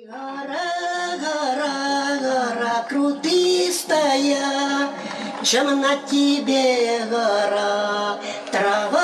Гора, гора, гора крутистая, Чем на тебе гора, трава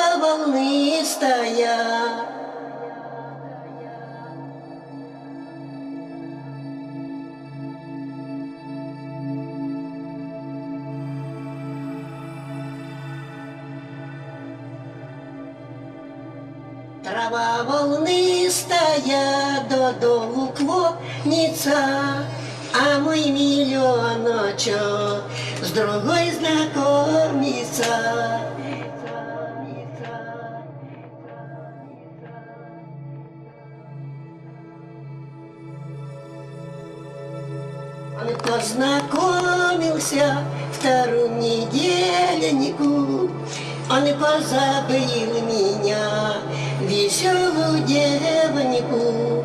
Трава волнистая, додолу клонится, А мой миллионочек с другой знакомится. Он познакомился вторую недельнику, Он позабыл девнику.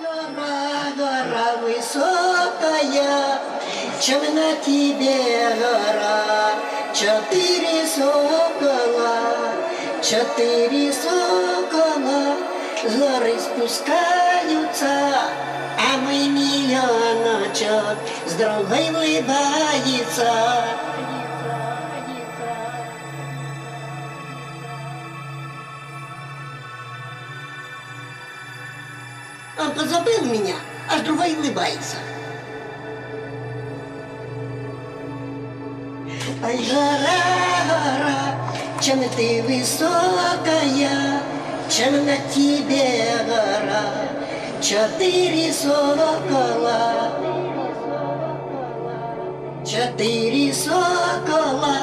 Гора, гора высокая, чем на тебе гора, четыре сокола, четыре сокола горы спускаются, а мой миллионочек с другой улыбается. Он позабыл меня, а с другой улыбается. Ай, гора, гора, чем ты высокая, тебе гора, четыре сокола, четыре сокола,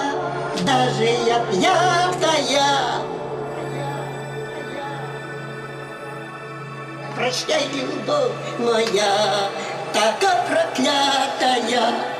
даже я пьяная. Прощай, любовь моя, така проклятая.